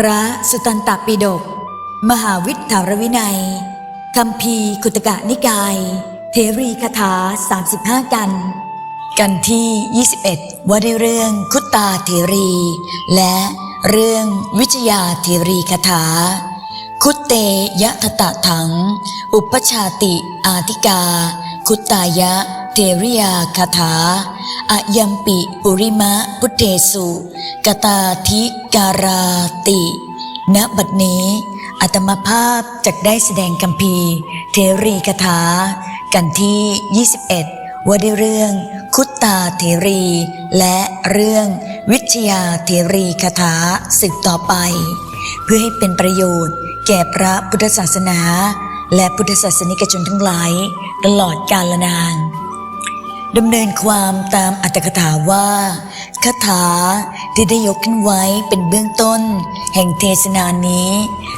พระสุตันตปิฎกมหาวิทยารวินัยคำพีร์คุตกะนิกาย เทรีคาถา 35 กัน กันที่ 21 ว่าด้วยเรื่องคุตตาเทรี และเรื่องวิชยาเทรีคาถา คุตเตยะทะตะถัง อุปชาติอาธิกา คุตตายะ เทริยาคาถาอะยัมปิปุริมะพุทเทสุกตาธิการาติ ณ บัดนี้อัตมภาพจักได้แสดงคัมภีเทรีคาถา กันที่ 21 ว่าด้วยเรื่องคุตตาเทรี และเรื่องวิชยาเทรีคาถาสืบต่อไป เพื่อให้เป็นประโยชน์ แก่พระพุทธศาสนา และพุทธศาสนิกชนทั้งหลาย ตลอดกาลนาน ดำเนินความตามอัตถกถาว่าคาถาที่ได้ยกขึ้นไว้เป็นเบื้องต้น แห่งเทศนานี้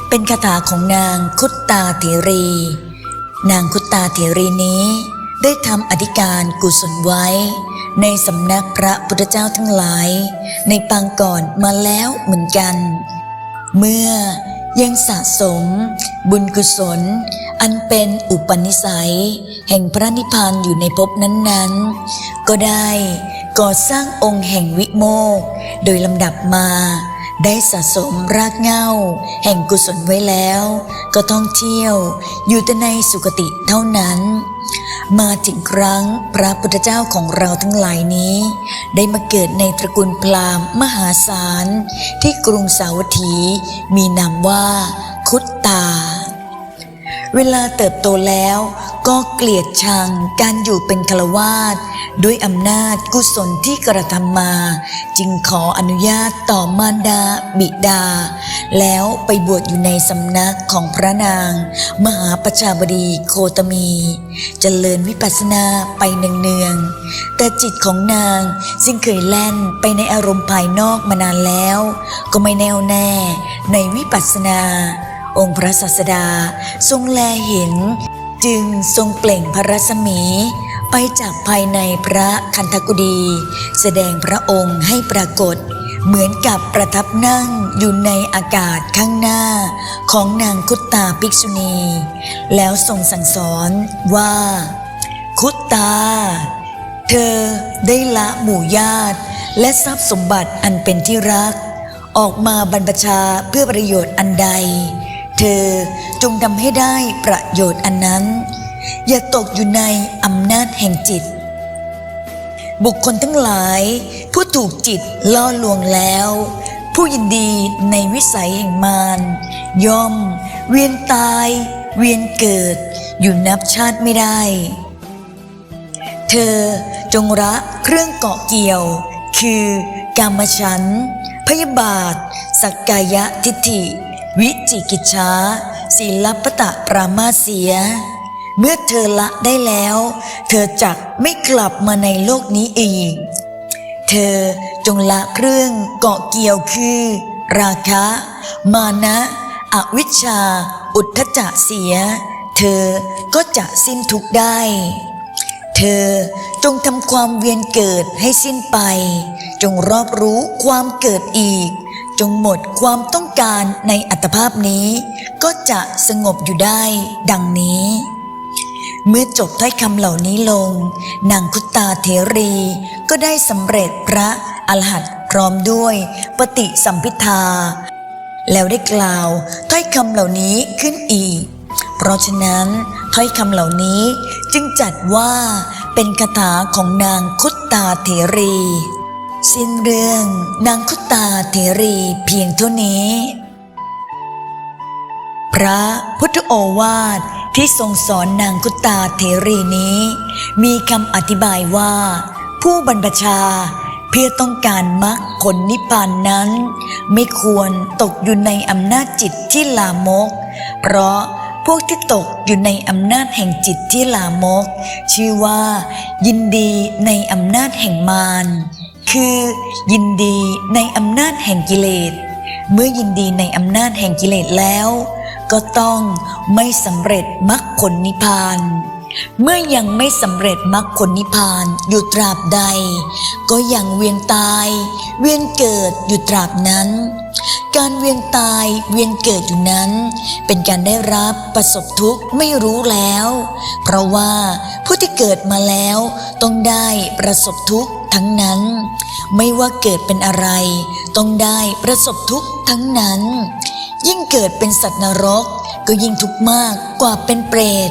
เป็นคาถาของนางคุตตาเถรี นางคุตตาเถรีนี้ ได้ทำอธิการกุศลไว้ ในสำนักพระพุทธเจ้าทั้งหลาย ในปางก่อนมาแล้วเหมือนกัน เมื่อ ยังสะสม บุญกุศล อันเป็นอุปนิสัย แห่งพระนิพพานอยู่ในภพนั้นๆ ก็ได้ก่อสร้างองค์แห่งวิโมก โดยลำดับมา ได้สะสมรากเหง้า แห่งกุศลไว้แล้ว ก็ท่องเที่ยว อยู่แต่ในสุคติเท่านั้น มาถึงครั้งพระพุทธเจ้าของเราทั้งหลายนี้ ได้มาเกิดในตระกูลพราหมณ์มหาศาล ที่กรุงสาวัตถีมีนามว่าคุตตา เวลาเติบโตแล้วก็เกลียดชังการอยู่เป็นฆราวาสด้วยอำนาจกุศลที่กระทำมา จึงขออนุญาตต่อมารดาบิดา แล้วไปบวชอยู่ในสำนักของพระนาง มหาประชาบดีโคตมีจเจริญวิปัสสนาไปเนืองๆแต่จิตของนางซึ่งเคยแล่นไปในอารมณ์ภายนอกมานานแล้ว ก็ไม่แน่วแน่ในวิปัสสนา องค์พระศาสดาทรงแลเห็น จึงทรงเปล่งพระรัศมี ไปจากภายในพระคันธกุฎีแสดงพระองค์ให้ปรากฏ เหมือนกับประทับนั่งอยู่ในอากาศข้างหน้าของนางคุตตาภิกษุณี แล้วทรงสั่งสอนว่า คุตตา เธอได้ละหมู่ญาติ และทรัพย์สมบัติอันเป็นที่รักออกมาบรรพชาเพื่อประโยชน์อันใด เธอจงทำให้ได้ประโยชน์อันนั้น อย่าตกอยู่ในอำนาจแห่งจิต บุคคลทั้งหลาย ผู้ถูกจิตล่อลวงแล้ว ผู้ยินดีในวิสัยแห่งมารย่อม เวียนตาย เวียนเกิด อยู่นับชาติไม่ได้ เธอจงละเครื่องเกาะเกี่ยว คือกามฉัน พยาบาท สักกายะทิฏฐิ วิจิกิจฉาศีลปตะปรามาเสีย เมื่อเธอละได้แล้ว เธอจักไม่กลับมาในโลกนี้อีก เธอจงละเครื่องเกาะเกี่ยวคือ ราคะ มานะ อวิชชา อุทธจะเสีย เธอก็จะสิ้นทุกได้ เธอจงทำความเวียนเกิดให้สิ้นไป จงรอบรู้ความเกิดอีก จงหมดความต้องการในอัตภาพนี้ ก็จะสงบอยู่ได้ดังนี้ เมื่อจบถ้อยคำเหล่านี้ลง นางคุตตาเทรีก็ได้สำเร็จพระอรหัตพร้อมด้วยปฏิสัมพิทา แล้วได้กล่าวถ้อยคำเหล่านี้ขึ้นอีก เพราะฉะนั้นถ้อยคำเหล่านี้จึงจัดว่าเป็นคาถาของนางคุตตาเถรี สิ้นเรื่องนางคุตาเถรีเพียงเท่านี้ พระพุทธโอวาทที่ทรงสอนนางคุตตาเถรีนี้ มีคำอธิบายว่า ผู้บรรพชาเพื่อต้องการมรรคผลนิพพานนั้น ไม่ควรตกอยู่ในอำนาจจิตที่ลามก เพราะพวกที่ตกอยู่ในอำนาจแห่งจิตที่ลามก ชื่อว่า ยินดีในอำนาจแห่งมาร คือ ยินดีในอำนาจแห่งกิเลส เมื่อยินดีในอำนาจแห่งกิเลสแล้ว ก็ต้องไม่สำเร็จมรรคผลนิพพานเมื่อยังไม่สำเร็จมรรคผลนิพพานอยู่ตราบใด ก็ยังเวียนตาย เวียนเกิดอยู่ตราบนั้น การเวียนตายเวียนเกิดอยู่นั้น เป็นการได้รับประสบทุกข์ไม่รู้แล้ว เพราะว่าผู้ที่เกิดมาแล้วต้องได้ประสบทุกข์ ทั้งนั้น ไม่ว่าเกิดเป็นอะไร ต้องได้ประสบทุกข์ทั้งนั้น ยิ่งเกิดเป็นสัตว์นรก ก็ยิ่งทุกข์มากกว่าเป็นเปรต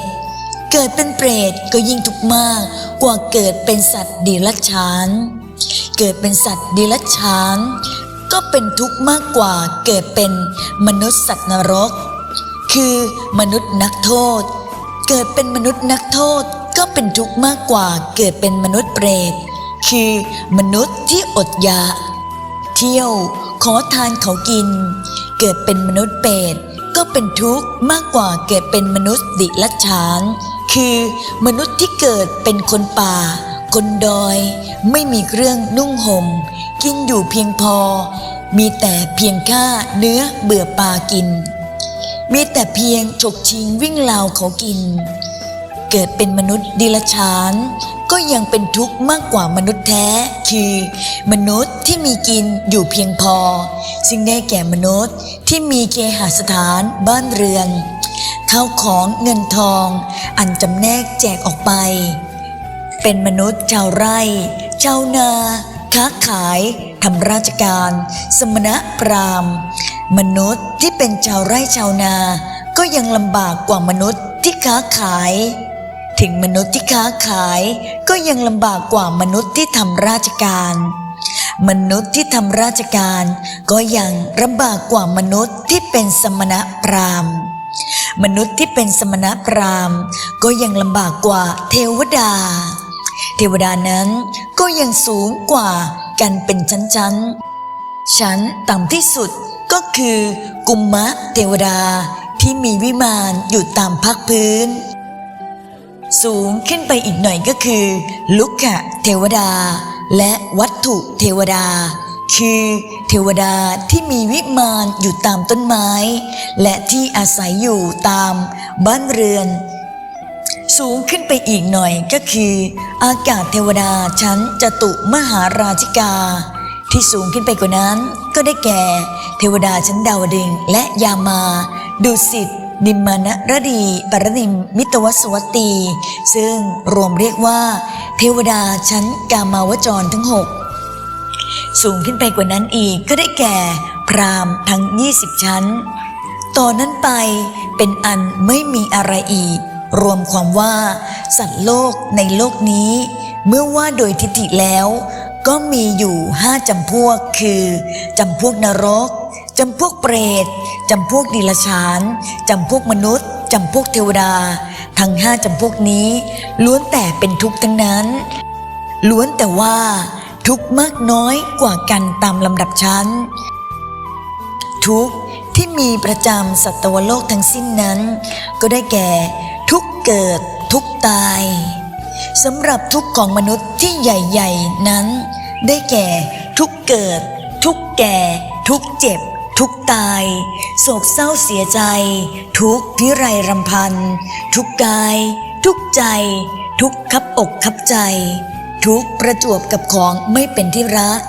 เกิดเป็นเปรตก็ยิ่งทุกข์มากกว่าเกิดเป็นสัตว์ดิรัจฉาน เกิดเป็นสัตว์ดิรัจฉาน ก็เป็นทุกข์มากกว่าเกิดเป็นมนุษย์สัตว์นรก คือมนุษย์นักโทษ เกิดเป็นมนุษย์นักโทษก็เป็นทุกข์มากกว่าเกิดเป็นมนุษย์เปรต คือมนุษย์ที่อดอยากเที่ยวขอทานเขากิน เกิดเป็นมนุษย์เปรตก็เป็นทุกข์มากกว่าเกิดเป็นมนุษย์ดิลัฉาน คือมนุษย์ที่เกิดเป็นคนป่า คนดอย ไม่มีเครื่องนุ่งหม่มกินอยู่เพียงพอ มีแต่เพียงค่าเนื้อเบื่อปลากิน มีแต่เพียงฉกชิงวิ่งราวเขากิน เกิดเป็นมนุษย์ดิลฉาน ก็ยังเป็นทุกข์มากกว่ามนุษย์แท้ คือ มนุษย์ที่มีกินอยู่เพียงพอ ซึ่งได้แก่มนุษย์ที่มีเคหสถานบ้านเรือนข้าวของเงินทอง อันจำแนกแจกออกไป เป็นมนุษย์ชาวไร่ ชาวนา ค้าขายทำราชการ สมณะพราหมณ์ มนุษย์ที่เป็นชาวไร่ชาวนา ก็ยังลำบากกว่ามนุษย์ที่ค้าขาย ถึงมนุษย์ที่ค้าขายก็ยังลำบากกว่ามนุษย์ที่ทำราชการ มนุษย์ที่ทำราชการก็ยังลำบากกว่ามนุษย์ที่เป็นสมณะพราหมณ์ มนุษย์ที่เป็นสมณพราหมณ์ ก็ยังลำบากกว่าเทวดา เทวดานั้นก็ยังสูงกว่ากันเป็นชั้นๆ ชั้นต่ำที่สุดก็คือ กุมมะเทวดาที่มีวิมานอยู่ตามภาคพื้น สูงขึ้นไปอีกหน่อยก็คือ ลุกขะเทวดา และวัตถุเทวดา คือเทวดาที่มีวิมานอยู่ตามต้นไม้ และที่อาศัยอยู่ตามบ้านเรือน สูงขึ้นไปอีกหน่อยก็คือ อากาศเทวดาชั้นจตุมหาราชิกา ที่สูงขึ้นไปกว่านั้นก็ได้แก่ เทวดาชั้นดาวดึงและยามาดุสิต นิมมานรดีปรนิมมิตวสวัตตี ซึ่งรวมเรียกว่า เทวดาชั้นกามาวจรทั้งหกสูงขึ้นไปกว่านั้นอีกก็ได้แก่ พรามทั้ง 20 ชั้น ต่อนนั้นไปเป็นอันไม่มีอะไรอีก รวมความว่า สัตว์โลกในโลกนี้ เมื่อว่าโดยทิฏฐิแล้ว ก็มีอยู่ห้าจำพวกคือจำพวกนรก จำพวกเปรตจำพวกดิลฉานจำพวกมนุษย์จำพวกเทวดา ทั้งห้าจำพวกนี้ ล้วนแต่เป็นทุกข์ทั้งนั้น ล้วนแต่ว่า ทุกข์มากน้อยกว่ากันตามลำดับชั้น ทุกข์ที่มีประจำสัตวโลกทั้งสิ้นนั้น ก็ได้แก่ ทุกเกิดทุกตายสำหรับทุกข์ของมนุษย์ที่ใหญ่ ๆ นั้น ได้แก่ ทุกเกิด ทุกแก่ ทุกเจ็บ ทุกตาย โศกเศร้าเสียใจ ทุกพิไรรำพัน ทุกกาย ทุกใจ ทุกขับอกคับใจ ทุกประจวบกับของไม่เป็นที่รัก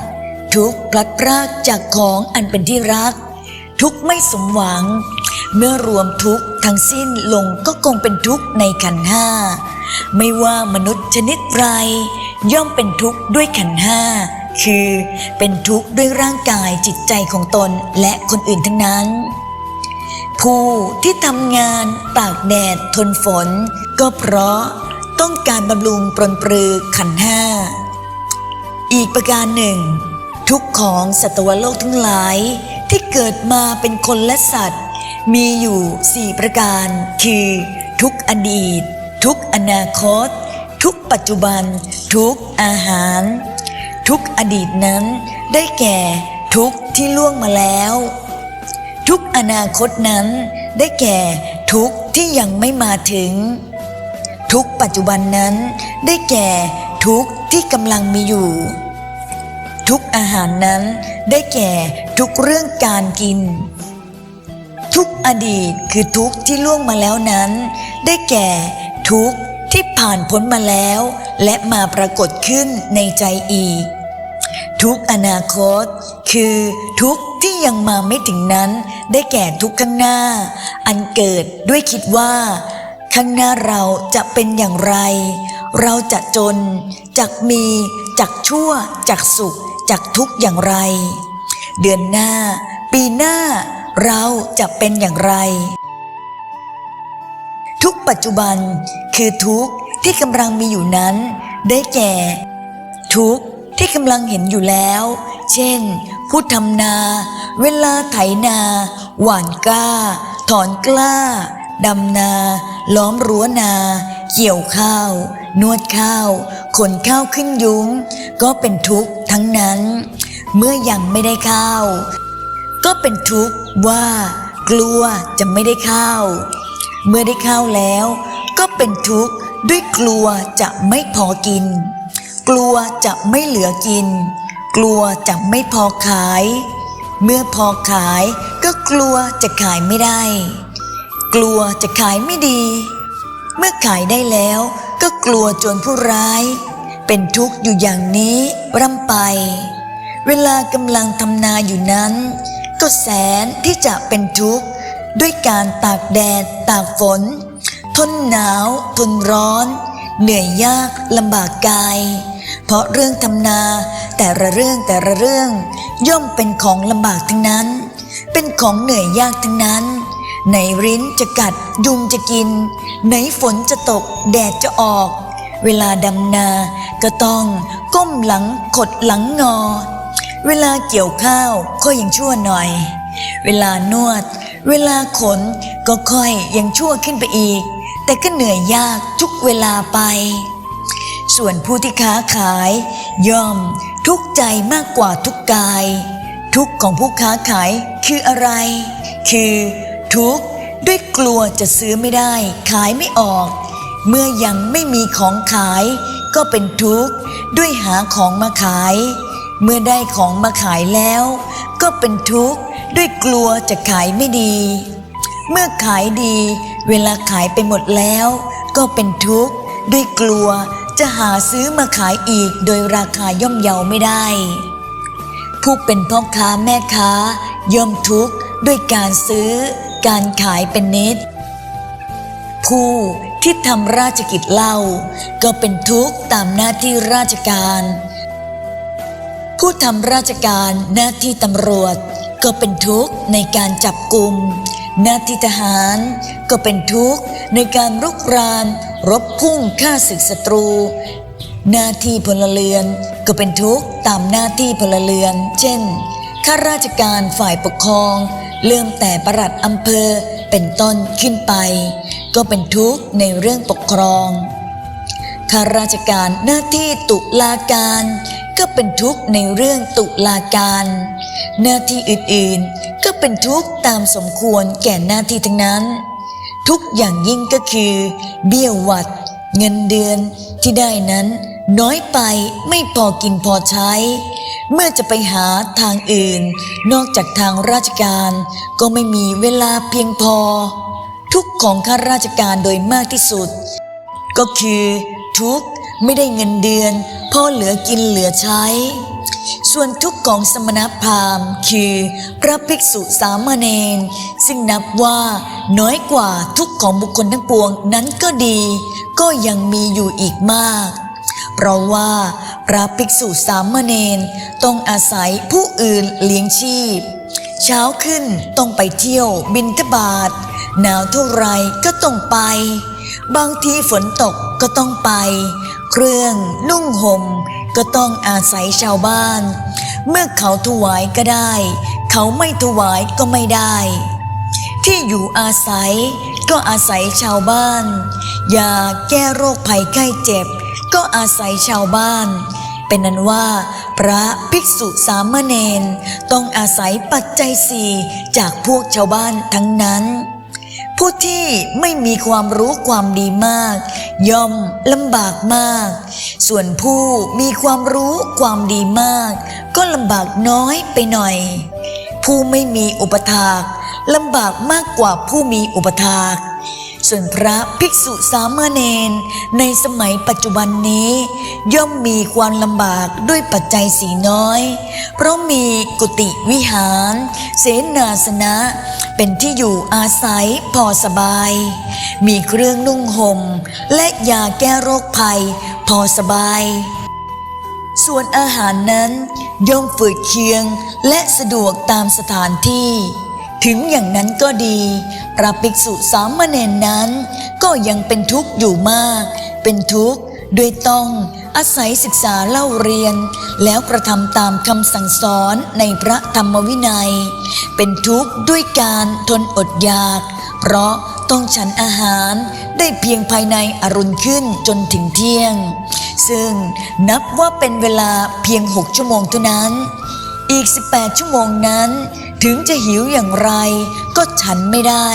ทุกพลัดพรากจากของอันเป็นที่รัก ทุกไม่สมหวัง เมื่อรวมทุกทั้งสิ้นลงก็คงเป็นทุกในขันห้าไม่ว่ามนุษย์ชนิดไรย่อมเป็นทุกข์ด้วยขันห้า คือ เป็นทุกข์ด้วยร่างกายจิตใจของตนและคนอื่นทั้งนั้น ผู้ที่ทำงานตากแดดทนฝน ก็เพราะต้องการบำรุงปรนปรือขันห้า อีกประการหนึ่ง ทุกข์ของสัตวโลกทั้งหลายที่เกิดมาเป็นคนและสัตว์ มีอยู่สี่ประการ คือ ทุกอดีต ทุกอนาคต ทุกปัจจุบัน ทุกอาหาร ทุกอดีตนั้น ได้แก่ทุกที่ล่วงมาแล้ว ทุกอนาคตนั้น ได้แก่ทุกที่ยังไม่มาถึง ทุกปัจจุบันนั้น ได้แก่ทุกที่กำลังมีอยู่ ทุกอาหารนั้น ได้แก่ทุกเรื่องการกิน ทุกอดีตคือทุกที่ล่วงมาแล้วนั้น ได้แก่ทุกที่ผ่านพ้นมาแล้ว และมาปรากฏขึ้นในใจอีก ทุกอนาคต คือทุกที่ยังมาไม่ถึงนั้น ได้แก่ทุกข้างหน้า อันเกิดด้วยคิดว่า ข้างหน้าเราจะเป็นอย่างไร เราจะจนจากมีจากชั่วจากสุขจากทุกข์อย่างไร เดือนหน้า ปีหน้า เราจะเป็นอย่างไร ทุกปัจจุบันคือทุกที่กำลังมีอยู่นั้น ได้แก่ ทุกข ที่กำลังเห็นอยู่แล้ว เช่น ผู้ทำนา เวลาไถนา หว่านกล้า ถอนกล้า ดำนา ล้อมรั้วนา เกี่ยวข้าว นวดข้าว ขนข้าวขึ้นยุ้ง ก็เป็นทุกข์ทั้งนั้น เมื่อยังไม่ได้ข้าว ก็เป็นทุกข์ว่า กลัวจะไม่ได้ข้าว เมื่อได้ข้าวแล้ว ก็เป็นทุกข์ด้วยกลัวจะไม่พอกิน กลัวจะไม่เหลือกิน กลัวจะไม่พอขาย เมื่อพอขายก็กลัวจะขายไม่ได้ กลัวจะขายไม่ดี เมื่อขายได้แล้วก็กลัวจรผู้ร้าย เป็นทุกข์อยู่อย่างนี้ร่ำไป เวลากำลังทำนาอยู่นั้น ก็แสนที่จะเป็นทุกข์ด้วยการตากแดดตากฝน ทนหนาว ทนร้อน เหนื่อยยากลำบากกาย เพราะเรื่องทำนา แต่ละเรื่องแต่ละเรื่อง ย่อมเป็นของลำบากทั้งนั้น เป็นของเหนื่อยยากทั้งนั้นไหนริ้นจะกัดยุงจะกิน ไหนฝนจะตกแดดจะออก เวลาดำนาก็ต้องก้มหลังขดหลังงอ เวลาเกี่ยวข้าวก็ยังชั่วหน่อย เวลานวด เวลาขนก็ค่อยยังชั่วขึ้นไปอีก แต่ก็เหนื่อยยากทุกเวลาไป ส่วนผู้ที่ค้าขาย ย่อมทุกใจมากกว่าทุกกาย ทุกของผู้ค้าขายคืออะไร คือทุกด้วยกลัวจะซื้อไม่ได้ ขายไม่ออก เมื่อยังไม่มีของขาย ก็เป็นทุกข์ด้วยหาของมาขาย เมื่อได้ของมาขายแล้ว ก็เป็นทุกข์ด้วยกลัวจะขายไม่ดี เมื่อขายดี เวลาขายไปหมดแล้ว ก็เป็นทุกข์ด้วยกลัว จะหาซื้อมาขายอีกโดยราคาย่อมเยาไม่ได้ ผู้เป็นพ่อค้าแม่ค้า ย่อมทุกข์ด้วยการซื้อ การขายเป็นนิดผู้ที่ทำราชกิจเล่า ก็เป็นทุกข์ตามหน้าที่ราชการ ผู้ทำราชการหน้าที่ตำรวจ ก็เป็นทุกข์ในการจับกลุ่ม น้าที่ทหารก็เป็นทุกข์ในการรุกราน รบพุ่งฆ่าศึกศัตรู หน้าที่พลเรือนก็เป็นทุกข์ตามหน้าที่พลเรือน เช่น ข้าราชการฝ่ายปกครอง เริ่มแต่ประหลัดอำเภอเป็นต้นขึ้นไป ก็เป็นทุกข์ในเรื่องปกครองข้าราชการหน้าที่ตุลาการ ก็เป็นทุกข์ในเรื่องตุลาการ หน้าที่อื่นๆ ก็เป็นทุกข์ตามสมควรแก่หน้าที่ทั้งนั้น ทุกอย่างยิ่งก็คือ เบี้ยหวัด เงินเดือนที่ได้นั้น น้อยไปไม่พอกินพอใช้ เมื่อจะไปหาทางอื่น นอกจากทางราชการ ก็ไม่มีเวลาเพียงพอ ทุกข์ของข้าราชการโดยมากที่สุด ก็คือทุกข์ไม่ได้เงินเดือน พอเหลือกินเหลือใช้ ส่วนทุกข์ของสมณพราหมณ์คือพระภิกษุสามเณรซึ่งนับว่าน้อยกว่าทุกข์ของบุคคลทั้งปวงนั้นก็ดี ก็ยังมีอยู่อีกมาก เพราะว่าพระภิกษุสามเณรต้องอาศัยผู้อื่นเลี้ยงชีพ เช้าขึ้นต้องไปเที่ยวบินทบาทหนาวเท่าไรก็ต้องไป บางทีฝนตกก็ต้องไป รื่อง นุ่งห่มก็ต้องอาศัยชาวบ้าน เมื่อเขาถวายก็ได้ เขาไม่ถวายก็ไม่ได้ ที่อยู่อาศัยก็อาศัยชาวบ้าน ยาแก้โรคภัยไข้เจ็บ ก็อาศัยชาวบ้าน เป็นนั้นว่า พระภิกษุสามเณรต้องอาศัยปัจจัยสี่จากพวกชาวบ้านทั้งนั้น ผู้ที่ไม่มีความรู้ความดีมาก ย่อมลำบากมาก ส่วนผู้มีความรู้ความดีมาก ก็ลำบากน้อยไปหน่อย ผู้ไม่มีอุปถากลำบากมากกว่าผู้มีอุปถากส่วนพระภิกษุสามเณรในสมัยปัจจุบันนี้ ย่อมมีความลำบากด้วยปัจจัยสีน้อย เพราะมีกุฏิวิหาร เสนาสนะ เป็นที่อยู่อาศัยพอสบาย มีเครื่องนุ่งห่มและยาแก้โรคภัย พอสบาย ส่วนอาหารนั้นย่อมฝืดเคียงและสะดวกตามสถานที่ ถึงอย่างนั้นก็ดีพระภิกษุสามเณรนั้น ก็ยังเป็นทุกข์อยู่มาก เป็นทุกข์ด้วยต้อง อาศัยศึกษาเล่าเรียน แล้วกระทำตามคำสั่งสอนในพระธรรมวินัย เป็นทุกข์ด้วยการทนอดอยาก เพราะต้องฉันอาหารได้เพียงภายในอรุณขึ้นจนถึงเที่ยง ซึ่งนับว่าเป็นเวลาเพียง6ชั่วโมงเท่านั้น อีก 18 ชั่วโมงนั้นถึงจะหิวอย่างไรก็ฉันไม่ได้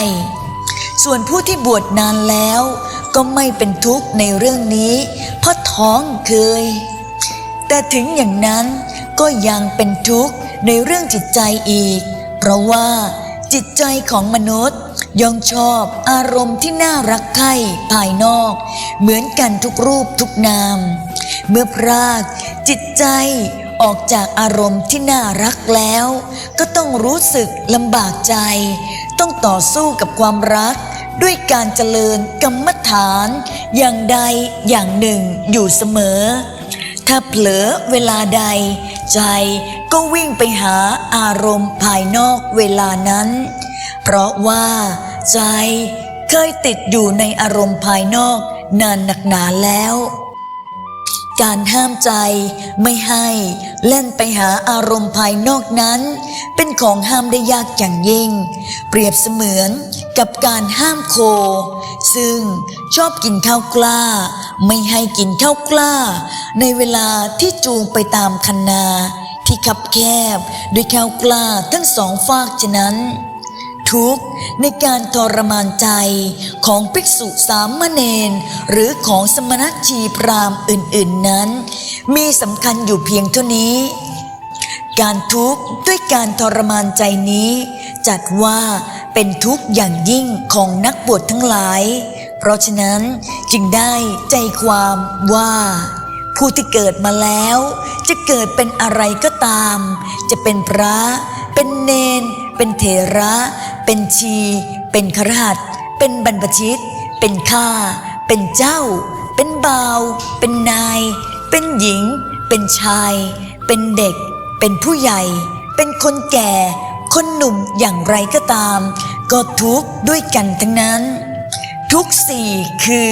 ส่วนผู้ที่บวชนานแล้ว ก็ไม่เป็นทุกข์ในเรื่องนี้ เพราะท้องเคย แต่ถึงอย่างนั้นก็ยังเป็นทุกข์ในเรื่องจิตใจอีก เพราะว่าจิตใจของมนุษย์ย่อมชอบอารมณ์ที่น่ารักใคร่ภายนอก เหมือนกันทุกรูปทุกนาม เมื่อพรากจิตใจออกจากอารมณ์ที่น่ารักแล้ว ก็ต้องรู้สึกลำบากใจ ต้องต่อสู้กับความรัก ด้วยการเจริญกรรมฐานอย่างใดอย่างหนึ่งอยู่เสมอ ถ้าเผลอเวลาใด ใจก็วิ่งไปหาอารมณ์ภายนอกเวลานั้น เพราะว่าใจเคยติดอยู่ในอารมณ์ภายนอกนานหนักหนาแล้ว การห้ามใจไม่ให้เล่นไปหาอารมณ์ภายนอกนั้น เป็นของห้ามได้ยากอย่างยิ่ง เปรียบเสมือนกับการห้ามโค ซึ่งชอบกินข้าวกล้า ไม่ให้กินข้าวกล้า ในเวลาที่จูงไปตามคันนา ที่คับแคบด้วยข้าวกล้าทั้งสองฝากฉะนั้น ทุกข์ในการทรมานใจของภิกษุสามเณรหรือของสมณชีพรามอื่นๆนั้น มีสำคัญอยู่เพียงเท่านี้ การทุกข์ด้วยการทรมานใจนี้ จัดว่าเป็นทุกข์อย่างยิ่งของนักบวชทั้งหลาย เพราะฉะนั้นจึงได้ใจความว่าผู้ที่เกิดมาแล้ว จะเกิดเป็นอะไรก็ตาม จะเป็นพระ เป็นเนน เป็นเถระ เป็นชี เป็นครหัสเป็นบรรพชิต เป็นข้า เป็นเจ้า เป็นบ่าว เป็นนาย เป็นหญิง เป็นชาย เป็นเด็ก เป็นผู้ใหญ่ เป็นคนแก่ คนหนุ่มอย่างไรก็ตาม ก็ทุกด้วยกันทั้งนั้น ทุกสี่คือ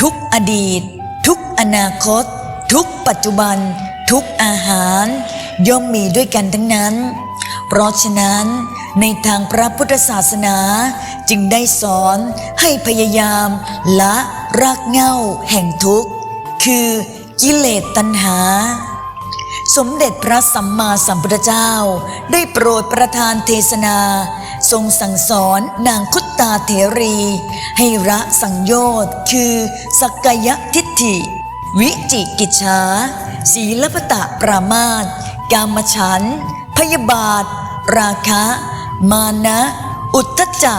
ทุกอดีต ทุกอนาคต ทุกปัจจุบัน ทุกอาหาร ย่อมมีด้วยกันทั้งนั้น เพราะฉะนั้นในทางพระพุทธศาสนาจึงได้สอนให้พยายามละรากเหง้าแห่งทุกข์ คือกิเลสตัณหา สมเด็จพระสัมมาสัมพุทธเจ้า ได้โปรดประทานเทศนา ทรงสั่งสอนนางคุตตาเถรี ให้ระสังโยชน์คือสักกยทิฏฐิ วิจิกิจฉาศีลปตะปรามาตกามฉัน พยาบาท ราคะ มานะ อุทธจะ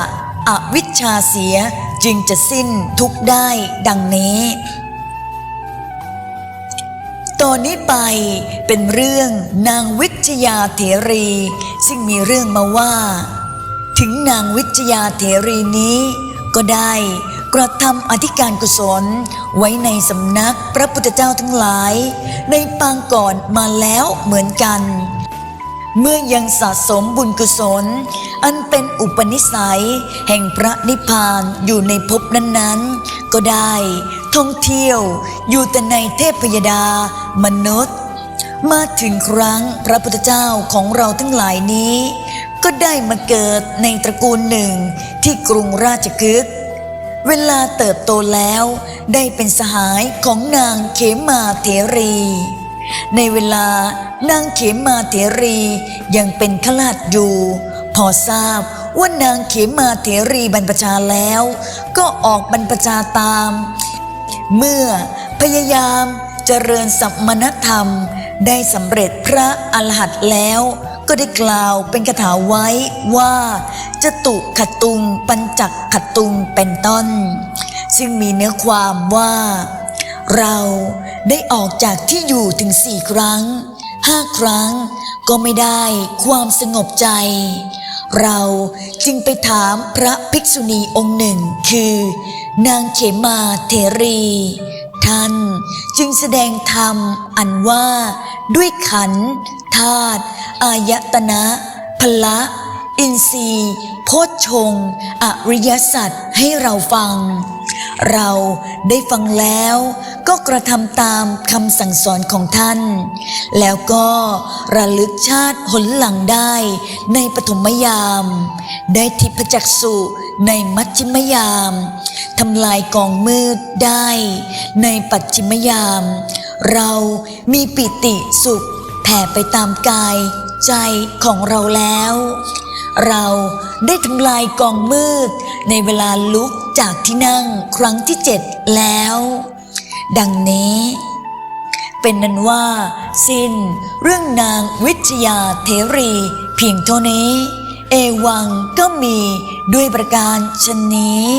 อวิชชาเสียจึงจะสิ้นทุกได้ดังนี้ตอนนี้ไปเป็นเรื่องนางวิชยาเถรี ซึ่งมีเรื่องมาว่า ถึงนางวิชยาเถรีนี้ ก็ได้กระทำอธิการกุศลไว้ในสำนักพระพุทธเจ้าทั้งหลาย ในปางก่อนมาแล้วเหมือนกัน เมื่อยังสะสมบุญกุศล อันเป็นอุปนิสัย แห่งพระนิพพานอยู่ในภพนั้นๆ ก็ได้ท่องเที่ยวอยู่แต่ในเทพยดามนุษย์ มาถึงครั้งพระพุทธเจ้าของเราทั้งหลายนี้ ก็ได้มาเกิดในตระกูลหนึ่งที่กรุงราชคฤห์เวลาเติบโตแล้วได้เป็นสหายของนางเขมาเถรี ในเวลานางเขมาเถรียังเป็นขลาดอยู่ พอทราบว่านางเขมาเถรีบรรพชาแล้ว ก็ออกบรรพชาตาม เมื่อพยายามเจริญสัมมณธรรม ได้สำเร็จพระอรหันต์แล้ว ก็ได้กล่าวเป็นคาถาไว้ว่าจะตุขตุง ปัญจักขตุงเป็นต้น ซึ่งมีเนื้อความว่า เรา ได้ออกจากที่อยู่ถึงสี่ครั้งห้าครั้งก็ไม่ได้ความสงบใจ เราจึงไปถามพระภิกษุณีองค์หนึ่งคือ นางเขมาเทรี ท่านจึงแสดงธรรมอันว่า ด้วยขันธ์ธาตุอายตนะพละ อินทรีย์ โพชฌงอริยสัจให้เราฟัง เราได้ฟังแล้วก็กระทำตามคำสั่งสอนของท่าน แล้วก็ระลึกชาติหนหลังได้ในปฐมยาม ได้ทิพจักษุในมัชชิมยามทำลายกองมืดได้ในปัจฉิมยาม เรามีปิติสุขแผ่ไปตามกายใจของเราแล้ว เราได้ทำลายกองมืด ในเวลาลุกจากที่นั่งครั้งที่เจ็ดแล้ว ดังนี้ เป็นนั้นว่า สิ้นเรื่องนางวิทยาเทรี เพียงเท่านี้ เอวังก็มีด้วยประการชนนี้